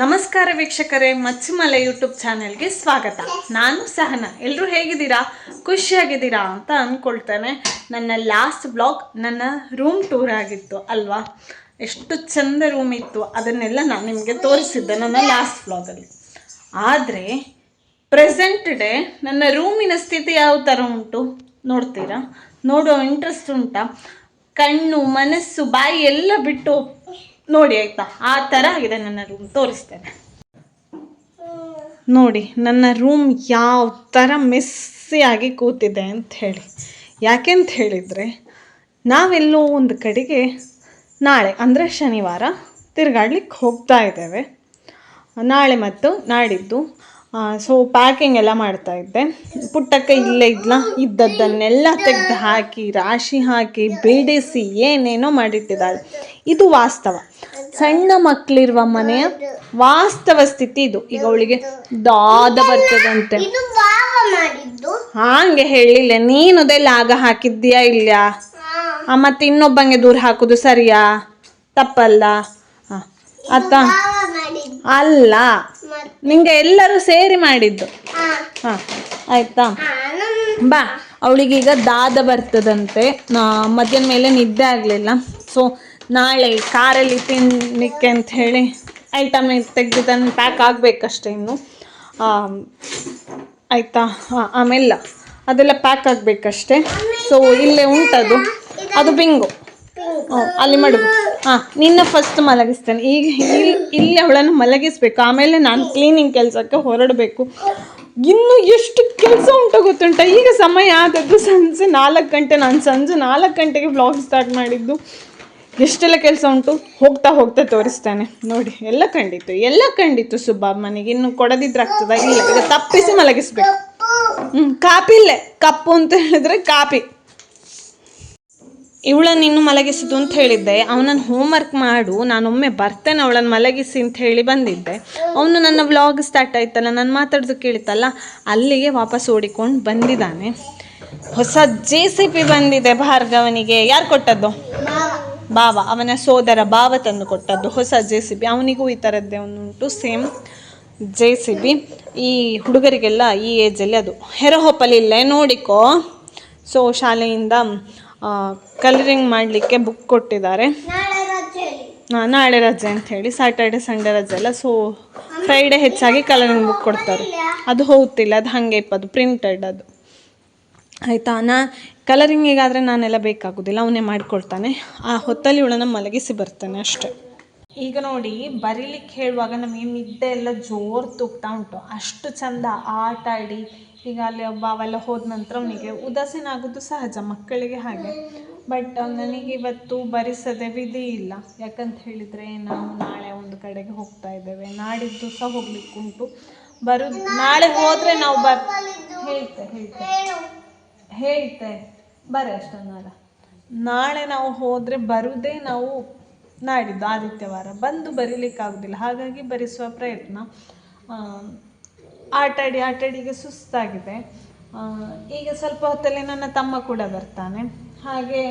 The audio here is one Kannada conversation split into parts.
ನಮಸ್ಕಾರ ವೀಕ್ಷಕರೇ, ಮಚ್ಚಿಮಲೆ ಯೂಟ್ಯೂಬ್ ಚಾನೆಲ್ಗೆ ಸ್ವಾಗತ. ನಾನು ಸಹನ. ಎಲ್ಲರೂ ಹೇಗಿದ್ದೀರಾ? ಖುಷಿಯಾಗಿದ್ದೀರಾ ಅಂತ ಅಂದ್ಕೊಳ್ತೇನೆ ನನ್ನ ಲಾಸ್ಟ್ ಬ್ಲಾಗ್ ನನ್ನ ರೂಮ್ ಟೂರ್ ಆಗಿತ್ತು ಅಲ್ವಾ? ಎಷ್ಟು ಚಂದ ರೂಮ್ ಇತ್ತು. ಅದನ್ನೆಲ್ಲ ನಾನು ನಿಮಗೆ ತೋರಿಸಿದ್ದೆ ನನ್ನ ಲಾಸ್ಟ್ ಬ್ಲಾಗಲ್ಲಿ ಆದರೆ ಪ್ರೆಸೆಂಟ್ ಡೇ ನನ್ನ ರೂಮಿನ ಸ್ಥಿತಿ ಯಾವ ಥರ ಉಂಟು? ನೋಡ್ತೀರಾ? ನೋಡೋ ಇಂಟ್ರೆಸ್ಟ್ ಉಂಟಾ? ಕಣ್ಣು, ಮನಸ್ಸು, ಬಾಯಿ ಎಲ್ಲ ಬಿಟ್ಟು ನೋಡಿ ಆಯ್ತಾ? ಆ ಥರ ಆಗಿದೆ ನನ್ನ ರೂಮ್ ತೋರಿಸ್ತೇನೆ. ನೋಡಿ, ನನ್ನ ರೂಮ್ ಯಾವ ಥರ ಮೆಸ್ಸಿಯಾಗಿ ಕೂತಿದೆ ಅಂತ ಹೇಳಿ. ಯಾಕೆಂತ ಹೇಳಿದರೆ, ನಾವೆಲ್ಲೋ ಒಂದು ಕಡೆಗೆ ನಾಳೆ, ಅಂದರೆ ಶನಿವಾರ ತಿರುಗಾಡ್ಲಿಕ್ಕೆ ಹೋಗ್ತಾ ಇದ್ದೇವೆ. ನಾಳೆ ಮತ್ತು ನಾಡಿದ್ದು ಸೊ ಪ್ಯಾಕಿಂಗ್ ಎಲ್ಲ ಮಾಡ್ತಾ ಇದ್ದೆ. ಪುಟ್ಟಕ್ಕ ಇಲ್ಲೇ ಇದ್ಲ. ಇದ್ದದ್ದನ್ನೆಲ್ಲ ತೆಗೆದು ಹಾಕಿ ರಾಶಿ ಹಾಕಿ ಬಿಡಿಸಿ ಏನೇನೋ ಮಾಡಿಟ್ಟಿದ್ದಾಳೆ. ಇದು ವಾಸ್ತವ. ಸಣ್ಣ ಮಕ್ಕಳಿರುವ ಮನೆಯ ವಾಸ್ತವ ಸ್ಥಿತಿ ಇದು. ಈಗ ಅವಳಿಗೆ ದಾದ ಬರ್ತದಂತೆ. ಹಾಗೆ ಹೇಳಿಲ್ಲ. ನೀನು ಅದೆಲ್ಲ ಆಗ ಹಾಕಿದ್ದೀಯಾ ಇಲ್ಲ ಮತ್ತೆ ಇನ್ನೊಬ್ಬಂಗೆ ದೂರ ಹಾಕುದು ಸರಿಯಾ? ತಪ್ಪಲ್ಲ? ಹ. ಅತ್ತ? ಅಲ್ಲ. ನಿಂಗೆ ಎಲ್ಲರೂ ಸೇರಿ ಮಾಡಿದ್ದು. ಹಾ. ಆಯ್ತಾ? ಬಾ ಅವಳಿಗೀಗ ದಾದ ಬರ್ತದಂತೆ. ಮಧ್ಯಾಹ್ನ ಮೇಲೆ ನಿದ್ದೆ ಆಗಲಿಲ್ಲ. ಸೊ ನಾಳೆ ಕಾರಲ್ಲಿ ತಿನ್ನಲಿಕ್ಕೆ ಅಂತ ಹೇಳಿ ಐಟಮ್ ತೆಗೆದಿದ್ದನ್ನು ಪ್ಯಾಕ್ ಆಗಬೇಕಷ್ಟೇ ಇನ್ನು. ಆಯಿತಾ? ಹಾಂ ಆಮೇಲೆ ಅದೆಲ್ಲ ಪ್ಯಾಕ್ ಆಗಬೇಕಷ್ಟೇ. ಸೊ ಇಲ್ಲೇ ಉಂಟದು. ಅದು ಬಿಂಗು ಅಲ್ಲಿ ಮಡುಗು ಹಾಂ, ನಿನ್ನ ಫಸ್ಟ್ ಮಲಗಿಸ್ತೇನೆ. ಈಗ ಇಲ್ಲಿ ಇಲ್ಲಿ ಅವಳನ್ನು ಮಲಗಿಸ್ಬೇಕು. ಆಮೇಲೆ ನಾನು ಕ್ಲೀನಿಂಗ್ ಕೆಲಸಕ್ಕೆ ಹೊರಡಬೇಕು. ಇನ್ನು ಎಷ್ಟು ಕೆಲಸ ಉಂಟು ಗೊತ್ತುಂಟ? ಈಗ ಸಮಯ ಆದದ್ದು ಸಂಜೆ ನಾಲ್ಕು ಗಂಟೆ. ನಾನು ಸಂಜೆ ನಾಲ್ಕು ಗಂಟೆಗೆ ಬ್ಲಾಗ್ ಸ್ಟಾರ್ಟ್ ಮಾಡಿದ್ದು. ಎಷ್ಟೆಲ್ಲ ಕೆಲಸ ಉಂಟು? ಹೋಗ್ತಾ ಹೋಗ್ತಾ ತೋರಿಸ್ತೇನೆ. ನೋಡಿ, ಎಲ್ಲ ಕಂಡಿತ್ತು. ಎಲ್ಲ ಕಂಡಿತ್ತು ಸುಬ್ಬ ಮನೆಗೆ ಇನ್ನು ಕೊಡದಿದ್ರೆ ಆಗ್ತದ? ಇಲ್ಲ, ಈಗ ತಪ್ಪಿಸಿ ಮಲಗಿಸ್ಬೇಕು. ಹ್ಞೂ ಕಾಪಿಲ್ಲೇ ಕಪ್ಪು ಅಂತ ಹೇಳಿದ್ರೆ ಕಾಪಿ. ಇವಳನ್ನು ಇನ್ನು ಮಲಗಿಸಿದ್ದು ಅಂತ ಹೇಳಿದ್ದೆ. ಅವನನ್ನು ಹೋಮ್ವರ್ಕ್ ಮಾಡು, ನಾನೊಮ್ಮೆ ಬರ್ತೇನೆ ಅವಳನ್ನು ಮಲಗಿಸಿ ಅಂತ ಹೇಳಿ ಬಂದಿದ್ದೆ. ಅವನು ನನ್ನ ವ್ಲಾಗ್ ಸ್ಟಾರ್ಟ್ ಆಯ್ತಲ್ಲ, ನಾನು ಮಾತಾಡೋದು ಕೇಳಿತಲ್ಲ, ಅಲ್ಲಿಗೆ ವಾಪಸ್ ಓಡಿಕೊಂಡು ಬಂದಿದ್ದಾನೆ. ಹೊಸ ಜೆ ಸಿ ಪಿ ಬಂದಿದೆ ಭಾರ್ಗವನಿಗೆ. ಯಾರು ಕೊಟ್ಟದ್ದು? ಬಾವ. ಅವನ ಸೋದರ ಬಾವ ತಂದು ಕೊಟ್ಟದ್ದು, ಹೊಸ ಜೆ ಸಿ ಬಿ ಅವನಿಗೂ ಈ ಥರದ್ದೇ ಉಂಟು ಸೇಮ್ ಜೆ ಸಿ ಬಿ ಈ ಹುಡುಗರಿಗೆಲ್ಲ ಈ ಏಜಲ್ಲಿ ಅದು. ಹೆರಹೊಪ್ಪಲಿಲ್ಲ, ನೋಡಿಕೋ. ಸೊ ಶಾಲೆಯಿಂದ ಕಲರಿಂಗ್ ಮಾಡಲಿಕ್ಕೆ ಬುಕ್ ಕೊಟ್ಟಿದ್ದಾರೆ. ಆ, ನಾಳೆ ರಜೆ ಅಂತ ಹೇಳಿ ಸ್ಯಾಟರ್ಡೆ ಸಂಡೇ ರಜೆ ಅಲ್ಲ ಸೊ ಫ್ರೈಡೇ ಹೆಚ್ಚಾಗಿ ಕಲರಿಂಗ್ ಬುಕ್ ಕೊಡ್ತಾರೆ. ಅದು ಹೋಗ್ತಿಲ್ಲ ಅದು ಹಾಗೆ ಇಪ್ಪದು ಪ್ರಿಂಟೆಡ್ ಅದು. ಆಯಿತಾ? ನಾ ಕಲರಿಂಗಿಗಾದರೆ ನಾನೆಲ್ಲ ಬೇಕಾಗೋದಿಲ್ಲ ಅವನೇ ಮಾಡಿಕೊಡ್ತಾನೆ ಆ ಹೊತ್ತಲ್ಲಿ ಇವಳನ್ನ ಮಲಗಿಸಿ ಬರ್ತಾನೆ ಅಷ್ಟೇ. ಈಗ ನೋಡಿ, ಬರಿಲಿಕ್ಕೆ ಹೇಳುವಾಗ ನಮಗೆ ನಿದ್ದೆ ಎಲ್ಲ ಜೋರು ತೂಗ್ತಾ ಉಂಟು. ಅಷ್ಟು ಚಂದ ಆಟ ಆಡಿ, ಈಗ ಅಲ್ಲಿ ಒಬ್ಬ ಅವೆಲ್ಲ ಹೋದ ನಂತರ ಅವನಿಗೆ ಉದಾಸೀನ ಆಗೋದು ಸಹಜ, ಮಕ್ಕಳಿಗೆ ಹಾಗೆ. ಬಟ್ ನನಗೆ ಇವತ್ತು ಬರಿಸದೆ ವಿಧಿ ಇಲ್ಲ. ಯಾಕಂತ ಹೇಳಿದರೆ, ನಾವು ನಾಳೆ ಒಂದು ಕಡೆಗೆ ಹೋಗ್ತಾ ಇದ್ದೇವೆ. ನಾಡಿದ್ದು ಸಹ ಹೋಗ್ಲಿಕ್ಕುಂಟು ಬರು, ನಾಳೆ ಹೋದರೆ ನಾವು ಬರ್, ಹೇಳ್ತೆ ಹೇಳ್ತೆ. ಹೇಳ್ತೆ. ಬರ್ರಿ ಅಷ್ಟೊಂದಲ್ಲ ನಾಳೆ ನಾವು ಹೋದರೆ ಬರುದೇ ನಾವು ನಾಡಿದ್ದು ಆದಿತ್ಯವಾರ ಬಂದು ಬರೀಲಿಕ್ಕಾಗೋದಿಲ್ಲ. ಹಾಗಾಗಿ ಬರೆಸುವ ಪ್ರಯತ್ನ ಆಟಾಡಿ ಆಟಾಡಿಗೆ ಸುಸ್ತಾಗಿದೆ. ಈಗ ಸ್ವಲ್ಪ ಹೊತ್ತಲ್ಲಿ ನನ್ನ ತಮ್ಮ ಕೂಡ ಬರ್ತಾನೆ. ಹಾಗೆ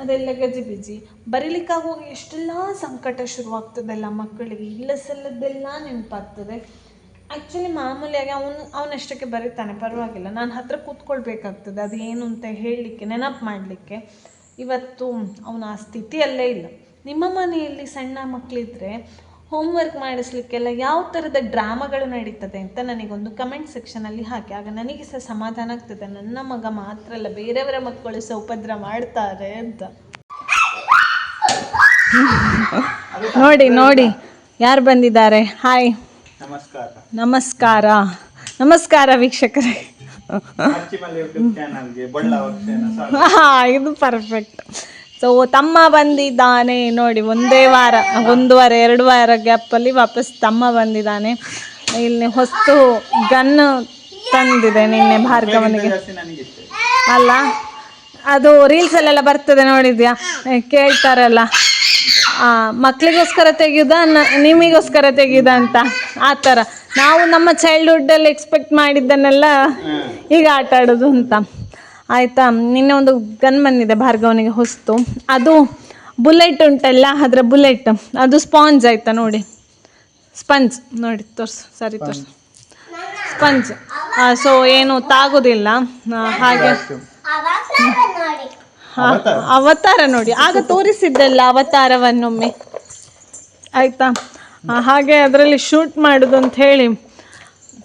ಅದೆಲ್ಲ ಗಜಿಬಿಜಿ ಬರೀಲಿಕ್ಕಾಗುವಾಗ ಎಷ್ಟೆಲ್ಲ ಸಂಕಟ ಶುರುವಾಗ್ತದಲ್ಲ ಮಕ್ಕಳಿಗೆ? ಇಲ್ಲ ಸಲ್ಲದ್ದೆಲ್ಲ ನೆನಪಾಗ್ತದೆ. ಆ್ಯಕ್ಚುಲಿ ಮಾಮೂಲಿಯಾಗಿ ಅವನು, ಅವನಷ್ಟಕ್ಕೆ ಬರೀತಾನೆ, ಪರವಾಗಿಲ್ಲ. ನಾನು ಹತ್ರ ಕೂತ್ಕೊಳ್ಬೇಕಾಗ್ತದೆ. ಅದು ಏನು ಅಂತ ಹೇಳಲಿಕ್ಕೆ, ನೆನಪು ಮಾಡಲಿಕ್ಕೆ ಇವತ್ತು ಅವನ ಆ ಸ್ಥಿತಿಯಲ್ಲೇ ಇಲ್ಲ. ನಿಮ್ಮ ಮನೆಯಲ್ಲಿ ಸಣ್ಣ ಮಕ್ಕಳಿದ್ರೆ ಹೋಮ್ವರ್ಕ್ ಮಾಡಿಸ್ಲಿಕ್ಕೆಲ್ಲ ಯಾವ ಥರದ ಡ್ರಾಮಾಗಳು ನಡೀತದೆ ಅಂತ ನನಗೊಂದು ಕಮೆಂಟ್ ಸೆಕ್ಷನಲ್ಲಿ ಹಾಕಿ. ಆಗ ನನಗೆ ಸಹ ಸಮಾಧಾನ ಆಗ್ತದೆ. ನನ್ನ ಮಗ ಮಾತ್ರ ಅಲ್ಲ ಬೇರೆಯವರ ಮಕ್ಕಳು ಸಹ ಉಪದ್ರ ಮಾಡ್ತಾರೆ ಅಂತ. ನೋಡಿ ನೋಡಿ ಯಾರು ಬಂದಿದ್ದಾರೆ? ಹಾಯ್ ನಮಸ್ಕಾರ. ನಮಸ್ಕಾರ. ನಮಸ್ಕಾರ ವೀಕ್ಷಕರೇ. ಇದು ಪರ್ಫೆಕ್ಟ್ ಸೊ ತಮ್ಮ ಬಂದಿದ್ದಾನೆ ನೋಡಿ ಒಂದೇ ವಾರ ಒಂದೂವರೆ ಎರಡು ವಾರ ಗ್ಯಾಪಲ್ಲಿ ವಾಪಸ್ ತಮ್ಮ ಬಂದಿದ್ದಾನೆ. ಇಲ್ಲಿ ಹೊಸ್ತು ಗನ್ ತಂದಿದೆ ನಿನ್ನೆ ಭಾರ್ಗವನಿಗೆ. ಅಲ್ಲ ಅದು ರೀಲ್ಸಲ್ಲೆಲ್ಲ ಬರ್ತದೆ ನೋಡಿದ್ಯಾ? ಕೇಳ್ತಾರಲ್ಲ. ಆ, ಮಕ್ಳಿಗೋಸ್ಕರ ತೆಗೆಯುದ ನಿಮಗೋಸ್ಕರ ತೆಗೆಯುದ ಅಂತ? ಆ ಥರ ನಾವು ನಮ್ಮ ಚೈಲ್ಡ್ಹುಡ್ಡಲ್ಲಿ ಎಕ್ಸ್ಪೆಕ್ಟ್ ಮಾಡಿದ್ದನ್ನೆಲ್ಲ ಈಗ ಆಟ ಆಡೋದು ಅಂತ. ಆಯಿತಾ? ನಿನ್ನೆ ಒಂದು ಗನ್ ಬಂದಿದೆ ಭಾರ್ಗವನಿಗೆ ಹೊಸ್ತು. ಅದು ಬುಲೆಟ್ ಉಂಟಲ್ಲ, ಅದರ ಬುಲೆಟ್. ಅದು ಸ್ಪಾಂಜ್ ಆಯ್ತಾ ನೋಡಿ? ಸ್ಪಂಜ್. ನೋಡಿ, ತೋರ್ಸು. ಸರಿ, ತೋರ್ಸು. ಸ್ಪಂಜ್. ಸೊ ಏನು ತಾಗೋದಿಲ್ಲ. ಹಾಗೆ. ಅವತಾರ ನೋಡಿ ಅವತಾರ ನೋಡಿ. ಆಗ ತೋರಿಸಿದ್ದಲ್ಲ ಅವತಾರವನ್ನೊಮ್ಮೆ. ಆಯ್ತಾ? ಹಾಗೆ ಅದರಲ್ಲಿ ಶೂಟ್ ಮಾಡೋದು ಅಂತ ಹೇಳಿ.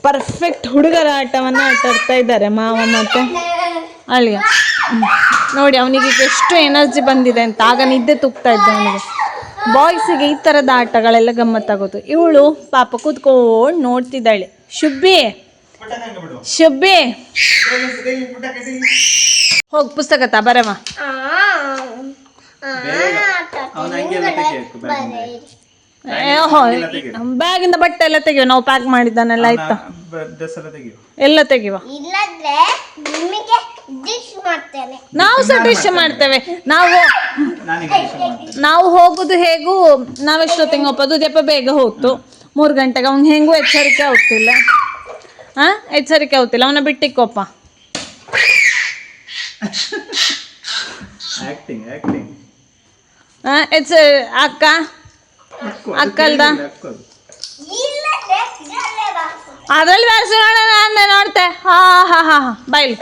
ಪರ್ಫೆಕ್ಟ್ ಹುಡುಗರ ಆಟವನ್ನು ಆಟ ಆಡ್ತಾ ಇದ್ದಾರೆ ಮಾವ ಮತ್ತು ಅಳಿಯ ನೋಡಿ ಅವನಿಗೆ ಎಷ್ಟು ಎನರ್ಜಿ ಬಂದಿದೆ ಅಂತ. ಆಗ ನಿದ್ದೆ ತುಗ್ತಾ ಇದ್ದ ಅವನಿಗೆ. ಬಾಯ್ಸಿಗೆ ಈ ಥರದ ಆಟಗಳೆಲ್ಲ ಗಮ್ಮತ್ತಾಗೋದು ಇವಳು ಪಾಪ ಕೂತ್ಕೊಂಡು ನೋಡ್ತಿದ್ದಾಳೆ. ಶುಬ್ಬಿ ಶುಬ್ಬಿ. ಹೋಗಿ ಪುಸ್ತಕ ತ ಬರಮ್ಮ. ಬ್ಯಾಗಿಂದ. ಬಟ್ಟೆ ಎಲ್ಲ ತೆಗಿವ ನಾವು ಪ್ಯಾಕ್ ಮಾಡಿದ್ದಾನೆಲ್ಲ ಆಯ್ತಾ? ಎಲ್ಲ ತೆಗೆಯುವ ಎಲ್ಲ ತೆಗಿವ ನಿಮಗೆ ಡಿಶ್ ಮಾಡ್ತೇನೆ. ನಾವು ಸಹ ಡಿಶ್ ಮಾಡ್ತೇವೆ. ನಾವು ನಾವು ಹೋಗುದು ಹೇಗೂ ನಾವೆಷ್ಟೊತ್ತಿಗೆ ಹೋಗೋದು ದೆಪ್ಪ ಬೇಗ ಹೋಗ್ತು. ಮೂರು ಗಂಟೆಗೆ ಅವ್ನು ಹೆಂಗೂ ಎಚ್ಚರಿಕೆ ಆಗ್ತಿಲ್ಲ. ಹಾ ಎಚ್ಚರಿಕೆ ಆಗ್ತಿಲ್ಲ. ಅವನ ಬಿಟ್ಟಿಕ್ಕೋಪ್ಪ ಎಚ್ಚ ಅಕ್ಕ? ಅಕ್ಕಲ್ದ. ಅದ್ರಲ್ಲಿ ಬಾರಿಸಿ ನಾನು ನೋಡ್ತೆ. ಹಾ ಹಾ ಹಾ ಹಾ. ಬೈಲ್.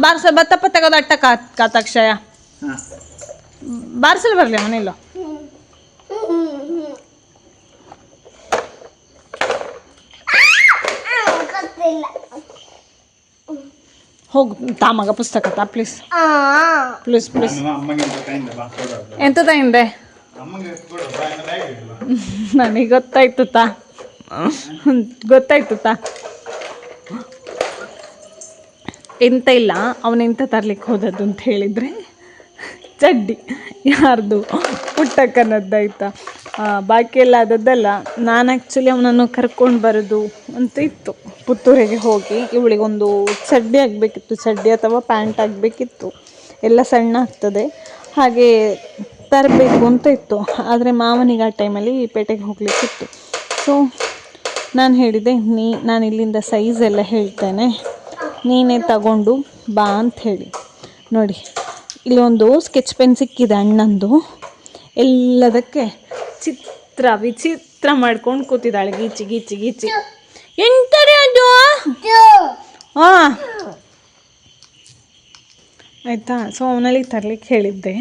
ಬಾರ್ಸ ಬತ್ತಪ್ಪ ತೆಗೋದು ಅಟ್ಟ ಕಾತಾಕ್ಷಯ. ಹಾ. ಬಾರ್ಸಲ್ ಬರಲಿ ಅವನಿಲ್ಲ. ಹೋಗು ತಾಮಗ ಪುಸ್ತಕ ತಾ ಪ್ಲೀಸ್ ಆ ಪ್ಲೀಸ್ ಪ್ಲೀಸ್ ಎಂತ ಹಿಂದೆ? ನನಗೆ ಗೊತ್ತಾಯ್ತು ತಾ. ಗೊತ್ತಾಯ್ತು ತಾ. ಎಂತ ಇಲ್ಲ ಅವನೆಂತ ತರ್ಲಿಕ್ಕೆ ಹೋದದ್ದು ಅಂತ ಹೇಳಿದರೆ, ಚಡ್ಡಿ. ಯಾರ್ದು? ಪುಟ್ಟಕ್ಕನದ್ದಾಯ್ತಾ. ಬಾಕಿ ಎಲ್ಲ ಅದದ್ದಲ್ಲ, ನಾನು ಆ್ಯಕ್ಚುಲಿ ಅವನನ್ನು ಕರ್ಕೊಂಡು ಬರೋದು ಅಂತ ಇತ್ತು. ಪುತ್ತೂರಿಗೆ ಹೋಗಿ ಇವಳಿಗೊಂದು ಚಡ್ಡಿ ಆಗಬೇಕಿತ್ತು, ಚಡ್ಡಿ ಅಥವಾ ಪ್ಯಾಂಟ್ ಆಗಬೇಕಿತ್ತು. ಎಲ್ಲ ಸಣ್ಣ ಆಗ್ತದೆ. ಹಾಗೆ ತರಬೇಕು ಅಂತ ಇತ್ತು. ಆದರೆ ಮಾವನಿಗೆ ಆ ಟೈಮಲ್ಲಿ ಪೇಟೆಗೆ ಹೋಗಲಿಕ್ಕಿತ್ತು ಸೊ ನಾನು ಹೇಳಿದೆ, ನೀ, ನಾನು ಇಲ್ಲಿಂದ ಸೈಜ್ ಎಲ್ಲ ಹೇಳ್ತೇನೆ. ನೀನೇ ತಗೊಂಡು ಬಾ ಅಂತ ಹೇಳಿ. ನೋಡಿ, ಇಲ್ಲೊಂದು ಸ್ಕೆಚ್ ಪೆನ್ ಸಿಕ್ಕಿದೆ ಅಣ್ಣಂದು. ಎಲ್ಲದಕ್ಕೆ ಚಿತ್ರ, ವಿಚಿತ್ರ ಮಾಡ್ಕೊಂಡು ಕೂತಿದ್ದಾಳೆ, ಗೀಚಿ ಗೀಚಿ ಗೀಚಿ. ಎಂಟು ಹಾಂ ಆಯಿತಾ? ಸೊ ಅವನಲ್ಲಿ ತರಲಿಕ್ಕೆ ಹೇಳಿದ್ದೆ.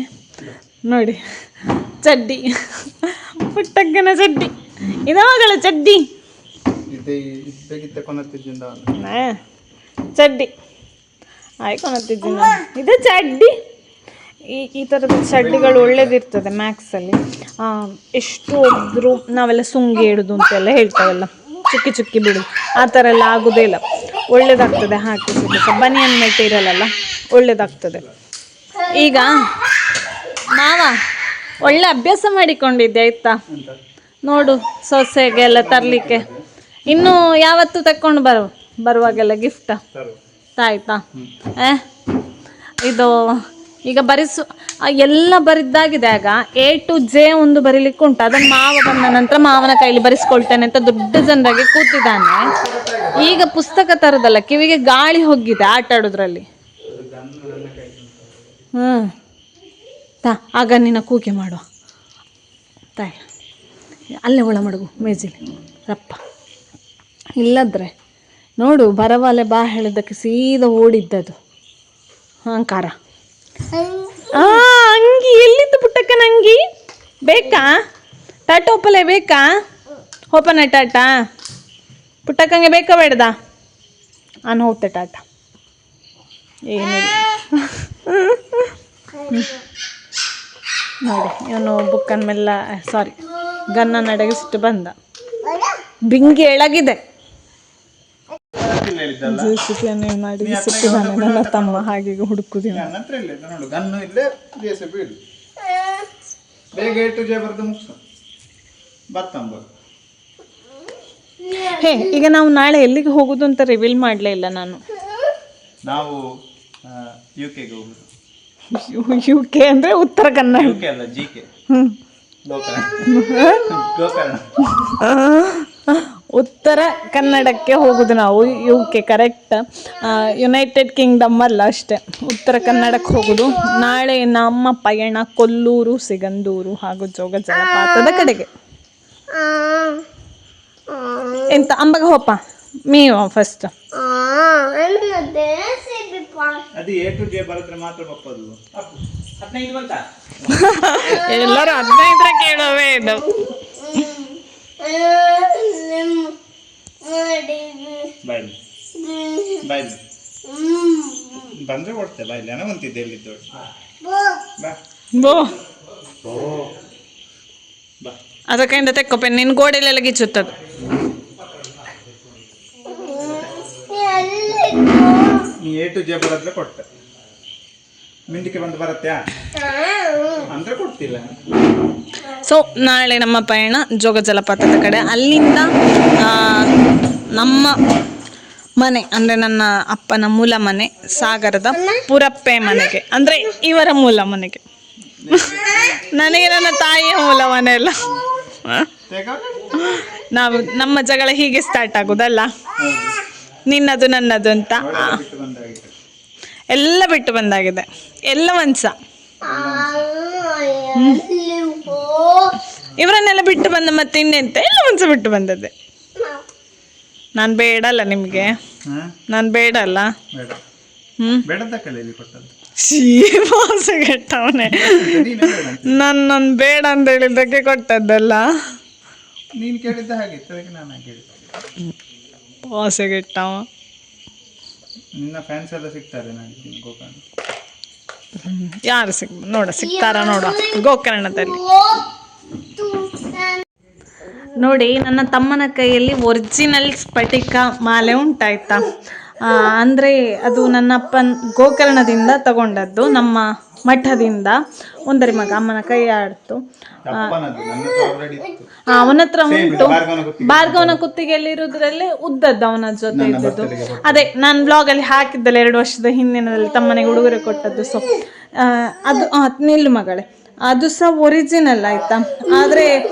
ನೋಡಿ ಚಡ್ಡಿ ಪುಟ್ಟಕ್ಕನ ಚಡ್ಡಿ ಇದಾವಾಗಲ ಚಡ್ಡಿ? ಚಡ್ಡಿ. ಆಯ್ಕೊಳತ್ತಿದ್ದೀನಿ ಇದು ಚಡ್ಡಿ? ಈ ಈ ಥರದ ಚಡ್ಡಿಗಳು ಒಳ್ಳೇದಿರ್ತದೆ ಮ್ಯಾಕ್ಸಲ್ಲಿ. ಎಷ್ಟು ಒಬ್ಬರು ನಾವೆಲ್ಲ ಸುಂಗಿ ಹಿಡಿದು ಅಂತೆಲ್ಲ ಹೇಳ್ತಾವಲ್ಲ ಚುಕ್ಕಿ ಚುಕ್ಕಿ ಬಿಡೋದು ಆ ಥರ ಎಲ್ಲ ಆಗೋದೇ ಇಲ್ಲ. ಒಳ್ಳೇದಾಗ್ತದೆ ಹಾಕಿ ಬನಿಯನ್ ಮೆಟೀರಿಯಲ್ ಅಲ್ಲ ಒಳ್ಳೇದಾಗ್ತದೆ. ಈಗ ಮಾವ, ಒಳ್ಳೆ ಅಭ್ಯಾಸ ಮಾಡಿಕೊಂಡಿದ್ದೆ, ಆಯ್ತಾ? ನೋಡು, ಸೊಸೆಗೆಲ್ಲ ತರಲಿಕ್ಕೆ. ಇನ್ನು ಯಾವತ್ತು ತಕ್ಕೊಂಡು ಬರು, ಬರುವಾಗೆಲ್ಲ ಗಿಫ್ಟ ತಾಯ್ತಾ ಏ? ಇದು, ಈಗ ಬರಿಸು ಎಲ್ಲ ಬರಿದ್ದಾಗಿದೆ ಆಗ ಎ ಟು ಜೆ ಒಂದು ಬರೀಲಿಕ್ಕೆ ಉಂಟು. ಅದನ್ನು ಮಾವ ಬಂದ ನಂತರ ಮಾವನ ಕೈಲಿ ಬರೆಸ್ಕೊಳ್ತೇನೆ ಅಂತ ದೊಡ್ಡ ಜನರಾಗಿ ಕೂತಿದ್ದಾನೆ. ಈಗ ಪುಸ್ತಕ ತರೋದಲ್ಲ, ಕಿವಿಗೆ ಗಾಳಿ ಹೋಗಿದೆ ಆಟ ಆಡೋದ್ರಲ್ಲಿ. ಹ್ಞೂ ತಾ ಆಗ ನಿನ್ನ ಕೂಕೆ ಮಾಡುವ ತಾಯಿ ಅಲ್ಲೇ ಒಳ ಮಡಗು ಮೇಜಿಲಿ. ರಪ್ಪ. ಇಲ್ಲದ್ರೆ ನೋಡು ಬರವಾಲೆ ಬಾ ಹೇಳಿದ್ದಕ್ಕೆ ಸೀದಾ ಓಡಿದ್ದದು. ಅಹಂಕಾರ. ಆ ಅಂಗಿ. ಎಲ್ಲಿದ್ದು ಪುಟ್ಟಕ್ಕನ ಅಂಗಿ? ಬೇಕಾ? ಟಾಟ ಒಪ್ಪಲೆ ಬೇಕಾ? ಹೋಪನ ಟಾಟ? ಪುಟ್ಟಕ್ಕಂಗೆ ಬೇಕಾ ಬೇಡದ? ನಾನು ಹೋಗ್ತೆ ಟಾಟ. ಏನಿಲ್ಲ. ನೋಡಿ ಇವನು ಬುಕ್ಕನ್ ಮೆಲ್ಲ ಸಾರಿ ಗನ್ನ ನಡಗಿಸಿಟ್ಟು ಬಂದ. ಬಿಂಗಿ ಎಳಗಿದೆ. ಮಾಡಿ ನಡಗಿಸಿಟ್ಟಿದ್ದಾನೆ ನನ್ನ ತಮ್ಮ ಹಾಗೆ ಹುಡುಕುದಿಲ್ಲ. ಹೇ ಈಗ ನಾವು ನಾಳೆ ಎಲ್ಲಿಗೆ ಹೋಗುದು ಅಂತ ರಿವೀಲ್ ಮಾಡಲೇ ಇಲ್ಲ ನಾನು. ನಾವು ಯು ಕೆಗೆ ಹೋಗುದು. ಯು ಕೆ ಅಂದರೆ ಉತ್ತರ ಕನ್ನಡ. ಯು ಕೆ ಅಲ್ಲ ಜಿ ಕೆ. ಉತ್ತರ ಕನ್ನಡಕ್ಕೆ ಹೋಗುದು ನಾವು U K correct United Kingdom ಅಲ್ಲ ಅಷ್ಟೇ ಉತ್ತರ ಕನ್ನಡಕ್ಕೆ ಹೋಗುದು. ನಾಳೆ ನಮ್ಮ ಪಯಣ ಕೊಲ್ಲೂರು ಸಿಗಂದೂರು ಹಾಗೂ ಜೋಗ ಜಲಪಾತದ ಕಡೆಗೆ. ಎಂತ ಅಂಬಗ ಹೋಪ ಮೀವ ಫಸ್ಟ್ ಅದು ಎ ಟು ಜೆ ಮಾತ್ರ ಬಪ್ಪದು ಅಪ್ಪು ಹದಿನೈದು ಬಂತ? ಎಲ್ಲರೂ ಹದಿನೈದರ ಕೇಳೋವೇ ಇದು. ಬಾಯ್ಲಿ ಬಾಯ್ಲಿ ಬಂದ್ರೆ ಕೊಡ್ತೆ ಬಾಯ್ಲಿ ನನಗಂತಿದ್ದೆ ಎಲ್ಲಿದ್ದು? ಬಾ. ಬೋ. ಬಾ. ಅದಕ್ಕಿಂತ ತೆಕ್ಕೊಪ್ಪೆ ನಿನ್ನ ಗೋಡೆಲೆಲ್ಲ ಗಿಚ್ಚುತ್ತದು. ನೀ ಏಟು ಟು ಜೆ ಬರೋದ್ರೆ ಕೊಟ್ಟೆ. ಮಿಂಡಿಕೆ ಬಂದು ಬರತ್ತೆ ಅಂದ್ರೆ ಕೊಡ್ತಿಲ್ಲ. ಸೊ ನಾಳೆ ನಮ್ಮ ಪಯಣ ಜೋಗ ಜಲಪಾತದ ಕಡೆ. ಅಲ್ಲಿಂದ ನಮ್ಮ ಮನೆ ಅಂದರೆ ನನ್ನ ಅಪ್ಪನ ಮೂಲ ಮನೆ ಸಾಗರದ ಪುರಪ್ಪೆ ಮನೆಗೆ. ಅಂದರೆ ಇವರ ಮೂಲ ಮನೆಗೆ. ನನಗೆ ನನ್ನ ತಾಯಿಯ ಮೂಲ ಮನೆ ಅಲ್ಲ. ನಾವು ನಮ್ಮ ಜಗಳ ಹೀಗೆ ಸ್ಟಾರ್ಟ್ ಆಗೋದಲ್ಲ? ನಿನ್ನದು ನನ್ನದು ಅಂತ. ಎಲ್ಲ ಬಿಟ್ಟು ಬಂದಾಗಿದೆ. ಎಲ್ಲ ಒಂದ್ಸ ಇವರನ್ನೆಲ್ಲ ಬಿಟ್ಟು ಬಂದ ಮತ್ತೆ ಇನ್ನೆಂತ? ಎಲ್ಲ ಒಂದ್ಸ ಬಿಟ್ಟು ಬಂದದ್ದೆ. ನಾನು ಬೇಡಲ್ಲ ನಿಮಗೆ. ನಾನು ಬೇಡಲ್ಲ. ಬೇಡ. ಕೊಟ್ಟದ್ದು. ಮೋಸಗೆಟ್ಟವನೇ ನೀನೇ ಬೇಡ ಅಂತ. ನಾನು ನಾನು ಬೇಡ ಅಂತ ಹೇಳಿದ್ದಕ್ಕೆ ಕೊಟ್ಟದ್ದಲ್ಲ. ನೀನು ಕೇಳಿದ್ದ ಹಾಗೆ ನಾನು ಮೋಸಗೆಟ್ಟವ ನಿನ್ನ ಫ್ಯಾನ್ಸ್ ಎಲ್ಲ ಸಿಗ್ತಾರೆ ನನಗೆ ಗೋಕರ್ಣ. ಯಾರು ಸಿಗ್ ನೋಡ ಸಿಗ್ತಾರ ನೋಡ. ಗೋಕರ್ಣದಲ್ಲಿ. ನೋಡಿ ನನ್ನ ತಮ್ಮನ ಕೈಯಲ್ಲಿ ಒರಿಜಿನಲ್ ಸ್ಫಟಿಕ ಮಾಲೆ ಉಂಟಾಯ್ತಾ. ಅಂದ್ರೆ ಅದು ನನ್ನ ಅಪ್ಪನ್ ಗೋಕರ್ಣದಿಂದ ತಗೊಂಡದ್ದು ನಮ್ಮ ಮಠದಿಂದ. ಒಂದರಿ ಮಗ ಅಮ್ಮನ ಕೈ ಆಡ್ತು. ಅವನ ಹತ್ರ ಉಂಟು. ಭಾರ್ಗವನ ಕುತ್ತಿಗೆಯಲ್ಲಿ ಇರುವುದ್ರಲ್ಲಿ ಉದ್ದದ್ದು ಅವನ ಜೊತೆ ಇದ್ದದ್ದು. ಅದೇ ನಾನು ಬ್ಲಾಗ್ ಅಲ್ಲಿ ಹಾಕಿದ್ದಲ್ಲ ಎರಡು ವರ್ಷದ ಹಿಂದಿನದಲ್ಲಿ ತಮ್ಮನೆಗೆ ಉಡುಗೊರೆ ಕೊಟ್ಟದ್ದು. ಸೊ ಅದು ನಿಲ್ಲು ಮಗಳೇ. ಅದು ಸಹ ಒರಿಜಿನಲ್ ಆಯ್ತಾ? ಆದ್ರೆ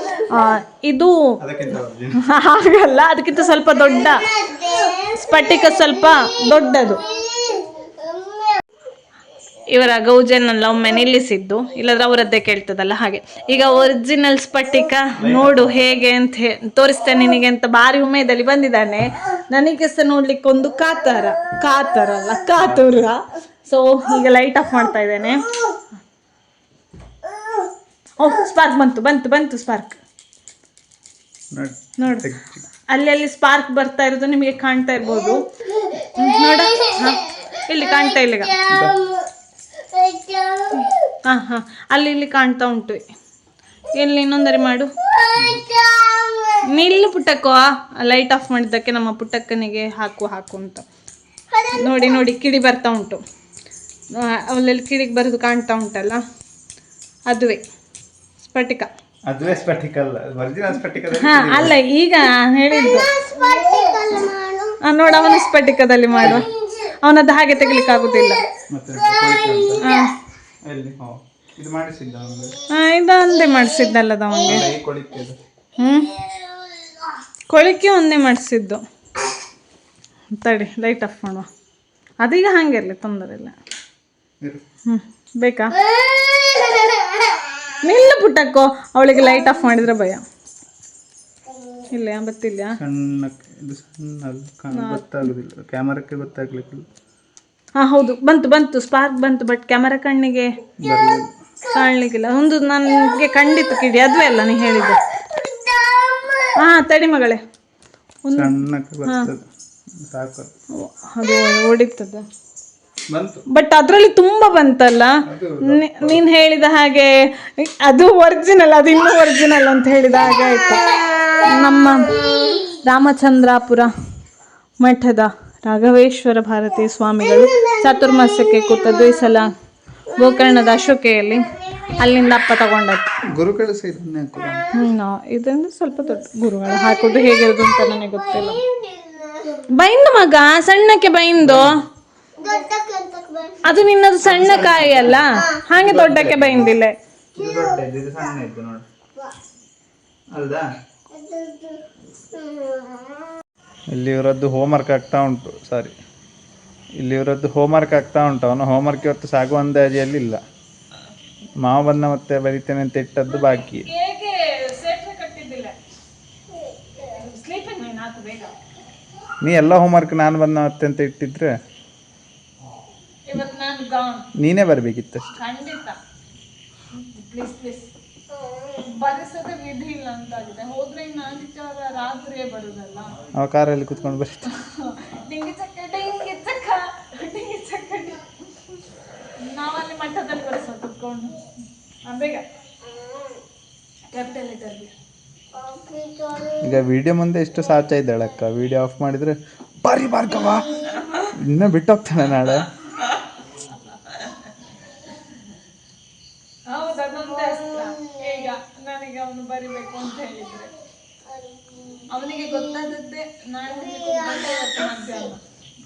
ಇದು. ಹಾಗಲ್ಲ ಅದಕ್ಕಿಂತ ಸ್ವಲ್ಪ ದೊಡ್ಡ. ಸ್ಫಟಿಕ ಸ್ವಲ್ಪ ದೊಡ್ಡದು. ಇವರ ಗೌಜನ್ನೆಲ್ಲ ಒಮ್ಮೆ ನಿಲ್ಲಿಸಿದ್ದು. ಇಲ್ಲದ್ರೆ ಅವರದ್ದೇ ಕೇಳ್ತದಲ್ಲ ಹಾಗೆ. ಈಗ ಒರಿಜಿನಲ್ ಸ್ಫಟಿಕ ನೋಡು ಹೇಗೆ ಅಂತ ಹೇ- ತೋರಿಸ್ತೇನೆ ನಿನಗೆ ಅಂತ ಭಾರಿ ಉಮೇದಲ್ಲಿ ಬಂದಿದ್ದಾನೆ. ನನಗೆ ಸಹ ನೋಡ್ಲಿಕ್ಕೆ ಒಂದು ಕಾತರ ಕಾತರ ಅಲ್ಲ ಕಾತುರ. ಸೊ ಈಗ ಲೈಟ್ ಆಫ್ ಮಾಡ್ತಾ ಇದ್ದೇನೆ. ಓ ಸ್ಪಾರ್ಕ್ ಬಂತು ಬಂತು ಬಂತು ಸ್ಪಾರ್ಕ್. ನೋಡಿ ನೋಡು. ಅಲ್ಲಲ್ಲಿ ಅಲ್ಲಿ ಅಲ್ಲಿ ಸ್ಪಾರ್ಕ್ ಬರ್ತಾ ಇರೋದು ನಿಮಗೆ ಕಾಣ್ತಾ ಇರ್ಬೋದು. ನೋಡ ಇಲ್ಲಿ ಕಾಣ್ತಾ ಇಲ್ಲ ಈಗ. ಹಾ ಹಾ. ಅಲ್ಲಿ ಇಲ್ಲಿ ಕಾಣ್ತಾ ಉಂಟು. ಎಲ್ಲಿ ಇನ್ನೊಂದರೆ ಮಾಡು. ನಿಲ್ಲು ಪುಟ್ಟಕ್ಕೋ ಲೈಟ್ ಆಫ್ ಮಾಡಿದ್ದಕ್ಕೆ ನಮ್ಮ ಪುಟ್ಟಕ್ಕನಿಗೆ ಹಾಕು ಹಾಕು ಅಂತ. ನೋಡಿ ನೋಡಿ ಕಿಡಿ ಬರ್ತಾ ಉಂಟು. ಅಲ್ಲೆಲ್ಲಿ ಕಿಡಿಗೆ ಬರೋದು ಕಾಣ್ತಾ ಉಂಟಲ್ಲ? ಅದುವೇ. ಸ್ಫಟಿಕ. ಅದುವೇ ಸ್ಫಟಿಕ ಅಲ್ಲ ಒರಿಜಿನಲ್ ಸ್ಫಟಿಕದಲ್ಲಿ ಹಾ ಅಲ್ಲ ಈಗ ಹೇಳಿದ್ದು. ಆ, ನೋಡು ಅವನ ಸ್ಫಟಿಕದಲ್ಲಿ ಮಾಡುವ ಅವನದ್ದು ಹಾಗೆ ತೆಗಿಲಿಕ್ಕೆ ಆಗುದಿಲ್ಲ ಮತ್ತೆ ಕೊಳಿಕೆ ಹಾ. ಎಲ್ಲಿ? ಹೋ ಇದು ಮಾಡಿಸಿದ್ದ ಅವನಿಗೆ ಆ, ಇದು ಒಂದೇ ಮಾಡಿಸಿದ್ದಲ್ಲದ ಅವನಿಗೆ. ಕೈ. ಹ್ಮ್? ಕೊಳಿಕೆ ಒಂದೇ ಮಾಡಿಸಿದ್ದು. ತಡಿ ಲೈಟ್ ಆಫ್ ಮಾಡುವ. ಅದೀಗ ಹಾಗೆ ಇರಲಿ ತೊಂದರೆ ಇಲ್ಲ. ಇರು. ಹ್ಮ್ ಬೇಕಾ? ನಿಲ್ಲ ಪುಟ್ಟಕ್ಕೋ. ಅವಳಿಗೆ ಲೈಟ್ ಆಫ್ ಮಾಡಿದ್ರೆ ಭಯ. ಇಲ್ಲ ಬತ್ತಿಲ್ಲ ಇದು ಸಣ್ಣ ಕ್ಯಾಮರಕ್ಕೆ ಗೊತ್ತಾಗ್ಲಿಕ್ಕಿಲ್ಲ ಹಾ ಹೌದು. ಬಂತು ಬಂತು. ಸ್ಪಾರ್ಕ್ ಬಂತು ಬಟ್ ಕ್ಯಾಮರಾ ಕಣ್ಣಿಗೆ ಕಾಣಲಿಕ್ಕಿಲ್ಲ. ಒಂದು ನನಗೆ ಖಂಡಿತ ಕಿಡಿ ಅದುವೇ ಅಲ್ಲ ನೀ ಹೇಳಿದ್ದು. ಹಾ ತಡಿ ಮಗಳೇ. ಸಣ್ಣಕ್ಕೆ ಬರ್ತದೆ. ಸಾಕು. ಅದು ಹೊಡಿತದ ಬಟ್ ಅದರಲ್ಲಿ ತುಂಬಾ ಬಂತಲ್ಲ? ನೀನ್ ಹೇಳಿದ ಹಾಗೆ ಅದು ಒರಿಜಿನಲ್ ಅದು ಇನ್ನೂ ಒರಿಜಿನಲ್ ಅಂತ ಹೇಳಿದ ಹಾಗೆ ಆಯ್ತು. ನಮ್ಮ ರಾಮಚಂದ್ರಾಪುರ ಮಠದ ರಾಘವೇಶ್ವರ ಭಾರತಿ ಸ್ವಾಮಿಗಳು ಚಾತುರ್ಮಾಸ್ಯಕ್ಕೆ ಕೂತದ್ದು ಈ ಸಲ ಗೋಕರ್ಣದ ಅಶೋಕೆಯಲ್ಲಿ ಅಲ್ಲಿಂದ ಅಪ್ಪ ತಗೊಂಡದ್ದು. ಗುರುಗಳು ಇದೊಂದು ಸ್ವಲ್ಪ ದೊಡ್ಡ ಗುರುಗಳು ಹಾಕೋದು ಹೇಗಿರೋದು ಅಂತ ನನಗೆ ಗೊತ್ತಿಲ್ಲ. ಬೈಂದು ಮಗ ಸಣ್ಣಕ್ಕೆ ಬೈಂದು? ಅದು ನಿನ್ನದು ಸಣ್ಣ ಕಾಯಿ ಅಲ್ಲ? ಹಾಗೆ ದೊಡ್ಡಕ್ಕೆ ಬೈಂದಿಲ್ಲ. ಇದು ದೊಡ್ಡ ಇದು ಇದು ಸಣ್ಣ ಇದ್ದು ನೋಡು ಅಲ್ದಾ ಇಲ್ಲಿ ಇವರದ್ದು ಹೋಮ್ವರ್ಕ್ ಆಗ್ತಾ ಉಂಟು. ಸಾರಿ ಇಲ್ಲಿ ಇವರದ್ದು ಹೋಮ್ವರ್ಕ್ ಆಗ್ತಾ ಉಂಟು. ಅವನು ಹೋಮ್ವರ್ಕ್ ಇವತ್ತು ಸಾಗುವ ಅಂದಾಜಿಯಲ್ಲಿ ಇಲ್ಲ. ಮಾವ ಬಂದ ಮತ್ತೆ ಬರಿತೇನೆ ಅಂತ ಇಟ್ಟದ್ದು ಬಾಕಿ. ನೀ ಎಲ್ಲ ಹೋಮ್ವರ್ಕ್ ನಾನು ಬಂದ ಮತ್ತೆ ಅಂತ ಇಟ್ಟಿದ್ರೆ? ನಾನು ಬರಬೇಕಿತ್ತು ಖಂಡಿತ. Please please. ಬರೆಸೋದೇ ವಿಧಿ ಇಲ್ಲ ಅಂತಾಗಿದೆ. ಹೋದ್ರೆ ಇನ್ನು ಆದಿತ್ಯವಾರ ರಾತ್ರಿಯೇ ಬರುದಲ್ಲ? ಅವ ಕಾರಲ್ಲಿ ಕುತ್ಕೊಂಡು ಬರೀತ. Dinghy ಚಕ್ಕ dinghy ಚಕ್ಕ dinghy ಚಕ್ಕ. ನಾವಲ್ಲಿ ಮಠದಲ್ಲಿ ಬರೆಸೋ ಕುತ್ಕೊಂಡು. ಆ, ಬೇಗ. ಕ್ಯಾಪಿಟಲ್ ಲೆಟರ್ ಈಗ ವಿಡಿಯೋ ಮುಂದೆ ಎಷ್ಟು ಸಾಚ ಇದ್ದಾಳಕ್ಕ? ವಿಡಿಯೋ ಆಫ್ ಮಾಡಿದ್ರೆ ಬಾರಿ ಬಾರ್ಕವ ಇನ್ನ ಬಿಟ್ಟೋಗ್ತಾನೆ ನಾಳೆ ಹೌದು ಅದೊಂದೇ ಅಸ್ತ್ರ ಈಗ ನನಗೆ ಅವನು ಬರಿಬೇಕು ಅಂತ ಹೇಳಿದ್ರೆ ಅವನಿಗೆ ಗೊತ್ತಾದದ್ದೇ ನಾಳೆ ಮುಂಚೆ ಕುತ್ಕೊಂಡೆ ಇವತ್ತು ಮಧ್ಯಾಹ್ನ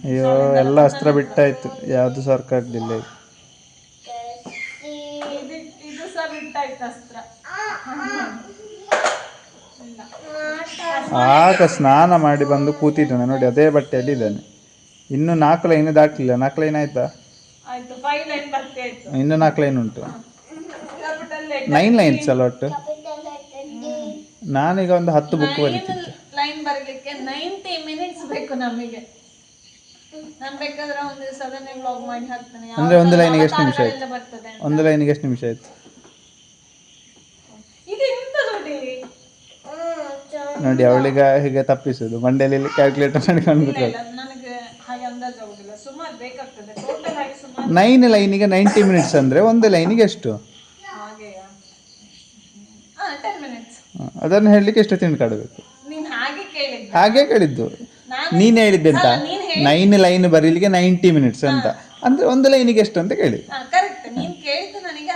ಅಯ್ಯೋ ಎಲ್ಲ ಅಸ್ತ್ರ ಬಿಟ್ಟಾಯ್ತು. ಯಾವುದು ಸರ್ಕಾರದಿಲ್ಲ ಆಗ್ಲಿಲ್ಲ ಇದು. ಇದು ಸಹ ಬಿಟ್ಟಾಯ್ತು ಅಸ್ತ್ರ ಇಲ್ಲ ಆಗ ಸ್ನಾನ ಮಾಡಿ ಬಂದು ಕೂತಿದ್ದಾನೆ. ನೋಡಿ ಅದೇ ಬಟ್ಟೆಯಲ್ಲಿ ಇದ್ದಾನೆ ಇನ್ನು ನಾಲ್ಕು ಲೈನ್ ದಾಟ್ಲಿಲ್ಲ. ನಾಲ್ಕು ಲೈನ್ ಆಯ್ತಾ? ಇನ್ನು ನಾಲ್ಕು ಲೈನ್ ಉಂಟು. ನೈನ್ ಲೈನ್ಸ್ ಅಲ್ಲ ಒಟ್ಟು? ನಾನೀಗ ಒಂದು ಹತ್ತು ಬುಕ್ ಬರೀತಿದ್ದೆ. ಲೈನ್ ಬರಲಿಕ್ಕೆ ನೈಂಟಿ ಮಿನಿಟ್ಸ್ ಬೇಕು ನಮಗೆ. ನಾನು ಬೇಕಾದ್ರೆ ಒಂದು ದಿವಸ ಅದನ್ನೇ ವ್ಲಾಗ್ ಮಾಡಿ ಹಾಕ್ತೇನೆ. ಅಂದ್ರೆ ಒಂದು ಲೈನ್ ಲೈನಿಗೆ ಎಷ್ಟು ನಿಮಿಷ ಆಯ್ತು? ಬರ್ತದೆ. ಒಂದು ಲೈನಿಗೆ ಎಷ್ಟು ನಿಮಿಷ ಆಯ್ತು? ಇದು ಎಂತ ನೋಡಿ? ನೋಡಿ ಅವಳಿಗೆ ಹೀಗೆ ತಪ್ಪಿಸುದು. ಮಂಡೆಯಲ್ಲಿ ಕ್ಯಾಲ್ಕುಲೇಟರ್ ಮಾಡ್ಕೊಂಡು ನನಗೆ ಹಾಗೆ ಅಂದಾಜು ಆಗುದಿಲ್ಲ. ಸುಮಾರು ಬೇಕಾಗ್ತದೆ. ಟೋಟಲ್ ಆಗಿ ಸುಮಾರು ನೈನ್ ಲೈನಿಗೆ ನೈಂಟಿ ಮಿನಿಟ್ಸ್ ಅಂದ್ರೆ ಒಂದು ಲೈನಿಗೆ ಎಷ್ಟು? ಹಾಗೆಯಾ? ಹಾ ಟೆನ್ ಮಿನಿಟ್ಸ್ ಹ, ಅದನ್ನು ಹೇಳಲಿಕ್ಕೆ ಎಷ್ಟು ತಿಂಡ್ ಕಾಡಬೇಕು? ನೀನ್ ಹಾಗೆ ಕೇಳಿದ್ದು. ಹಾಗೆ ಕೇಳಿದ್ದು. ನಾನು ನೀನ್ ಹೇಳಿದ್ದೆ ಅಂತ? ಅಲ್ಲ, ನೀನ್ ಲೈನ್ ಬರೀಲಿಕ್ಕೆ ನೈಂಟಿ ಮಿನಿಟ್ಸ್ ಅಂತ. ಅಂದ್ರೆ ಒಂದು ಲೈನಿಗೆ ಎಷ್ಟು ಅಂತ ಕೇಳಿ. ಕರೆಕ್ಟ್ ನೀನ್ ಕೇಳಿದ್ದು ನನಗೆ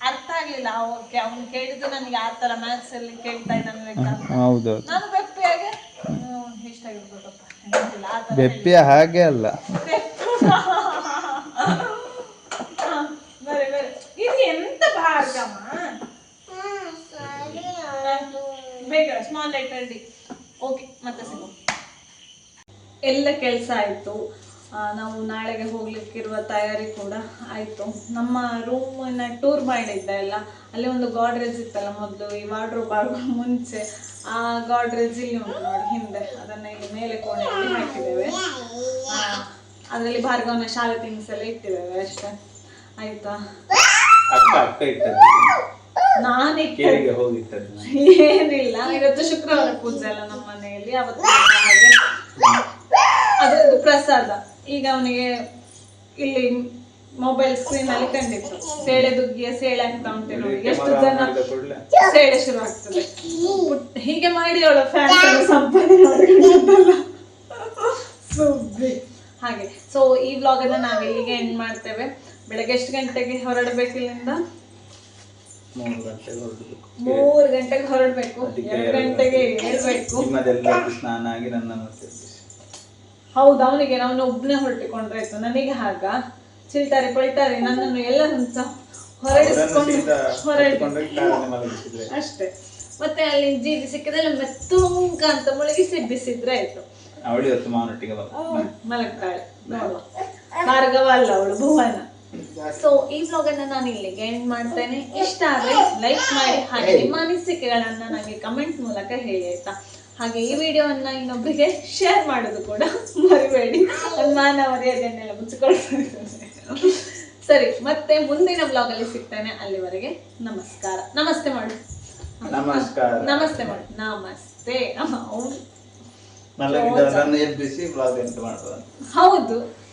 ಅರ್ಥ ಆಗ್ಲಿಲ್ಲ. ಓಕೆ ಅವ್ನು ಕೇಳಿದ್ದು ನನಗೆ ಆ ತರ ಮ್ಯಾಥ್ಸ್ ಅಲ್ಲಿ ಕೇಳ್ತಾ ಇದ್ದಾನೆ ಹೌದು ನಾನು ಬೆಪ್ಪಿಯಾಗೆ ಆ ಬೆಪ್ಪಿಯ ಹಾಗೆ ಅಲ್ಲ. ಬರೆ ಬರೆ. ಇದು ಎಂತ ಭಾಗಮ್ಮ ಬೇಗ ಸ್ಮಾಲ್ ಲೆಟರ್ ಡಿ ಓಕೆ ಮತ್ತೆ ಸಿಗು. ಎಲ್ಲ ಕೆಲಸ ಆಯಿತು. ನಾವು ನಾಳೆಗೆ ಹೋಗ್ಲಿಕ್ಕಿರುವ ತಯಾರಿ ಕೂಡ ಆಯಿತು. ನಮ್ಮ ರೂಮನ್ನು ಟೂರ್ ಮಾಡಿದ್ದೆ ಎಲ್ಲ ಅಲ್ಲಿ ಒಂದು ಗಾಡ್ರೇಜ್ ಇತ್ತಲ್ಲ ಮೊದಲು ಈ ವಾರ್ಡ್ರೋಬ್ ಆಗುವ ಮುಂಚೆ ಆ ಗಾಡ್ರೇಜ್ ಇಲ್ಲಿ ಉಂಟು ನೋಡಿ ಹಿಂದೆ. ಅದನ್ನ ಇಲ್ಲಿ ಮೇಲೆ ಕೋಣೆಯಲ್ಲಿ ಹಾಕಿದ್ದೇವೆ. ಅದರಲ್ಲಿ ಭಾರ್ಗವನ ಶಾಲೆ ಥಿಂಗ್ಸ್ ಎಲ್ಲ ಇಟ್ಟಿದ್ದೇವೆ ಅಷ್ಟೇ. ಆಯ್ತಾ? ನಾನು ಹೋಗಿಟ್ಟದ್ದು ಏನಿಲ್ಲ. ಇವತ್ತು ಶುಕ್ರವಾರ ಪೂಜೆ ಅಲ್ಲ ನಮ್ಮ ಮನೆಯಲ್ಲಿ. ಅವತ್ತು ಹಾಗೆ. ಅದರದ್ದು ಪ್ರಸಾದ. ಈಗ ಅವನಿಗೆ ಇಲ್ಲಿ ಮೊಬೈಲ್ ಸ್ಕ್ರೀನ್ ಅಲ್ಲಿ ಕಂಡಿತ್ತು. ಸೇಳೆ ದುಗ್ಗಿಯ ಸೇಳೆ ಅಂತ ಉಂಟು ಎಷ್ಟು ಜನ ಸೇಳೆ ಶುರು ಆಗ್ತದೆ. ಹೀಗೆ ಮಾಡಿ ಅವಳ ಫ್ಯಾನ್ ಸಂಪಾದನೆ. ಸುಬ್ಬಿ ಹಾಗೆ. ಸೊ ಈ ವ್ಲಾಗ್ ಅನ್ನ ನಾವು ಇಲ್ಲಿಗೆ ಎಂಡ್ ಮಾಡ್ತೇವೆ. ಬೆಳಗ್ಗೆ ಎಷ್ಟು ಗಂಟೆಗೆ ಹೊರಡ್ಬೇಕು ಇಲ್ಲಿಂದ? ಮೂರು ಗಂಟೆಗೆ ಹೊರಡಬೇಕು. ಮೂರು ಗಂಟೆಗೆ ಹೊರಡ್ಬೇಕು. ಎರಡು ಗಂಟೆಗೆ ಹೇಳ್ಬೇಕು. ಸ್ನಾನ ಆಗಿ ನನ್ನ ಮತ್ತೆ ಹೌದು ಅವನಿಗೆ ನಾನು ಒಬ್ಬನೇ ಹೊರಟಿಕೊಂಡ್ರಾಯ್ತು ನನಗೆ ಹಾಗ. ಚಿಲ್ತಾರೆ ಪಳಿತಾರೆ ನನ್ನನ್ನು ಎಲ್ಲರನ್ನು ಸಹ ಹೊರಡಿಸ್ಕೊಂಡು ಹೊರಡಿ ಅಷ್ಟೇ. ಮತ್ತೆ ಅಲ್ಲಿ ಜೀವಿ ಸಿಕ್ಕಿದ್ರೆ ಮೆತ್ತುಂಕ ಅಂತ ಮುಳುಗಿಸಿ ಬಿಸಿದ್ರೆ ಆಯ್ತು. ಅವಳು ಇವತ್ತು ಮಾವನೊಟ್ಟಿಗೆ ಮಲಗ್ತಾಳೆ. ಮಾರ್ಗವಲ್ಲ ಅಲ್ಲ ಅವಳು ಭುವನ. ಸೊ ಈ ವ್ಲಾಗ್ ಅನ್ನ ನಾನು ಇಲ್ಲಿಗೆ ಎಂಡ್ ಮಾಡ್ತೇನೆ. ಇಷ್ಟ ಆದ್ರೆ ಲೈಕ್ ಮಾಡಿ ಹಾಗೆ ನಿಮ್ಮ ಅನಿಸಿಕೆಗಳನ್ನ ನನಗೆ ಕಮೆಂಟ್ ಮೂಲಕ ಹೇಳಿ ಆಯ್ತಾ? ಹಾಗೆ ಈ ವಿಡಿಯೋವನ್ನ ಇನ್ನೊಬ್ಬರಿಗೆ ಶೇರ್ ಮಾಡೋದು ಕೂಡ ಮರಿಬೇಡಿ. ಮಾನ ಮರ್ಯಾದೆಯನ್ನೆಲ್ಲ ಮುಚ್ಚಿಕೊಳ್ತಾರೆ ಸರಿ ಮತ್ತೆ ಮುಂದಿನ ಬ್ಲಾಗ್ ಅಲ್ಲಿ ಸಿಗ್ತಾನೆ. ಅಲ್ಲಿವರೆಗೆ ನಮಸ್ಕಾರ. ನಮಸ್ತೆ ಮಾಡು. ನಮಸ್ಕಾರ. ನಮಸ್ತೆ ಮಾಡು. ನಮಸ್ತೆ. ಹೌದು.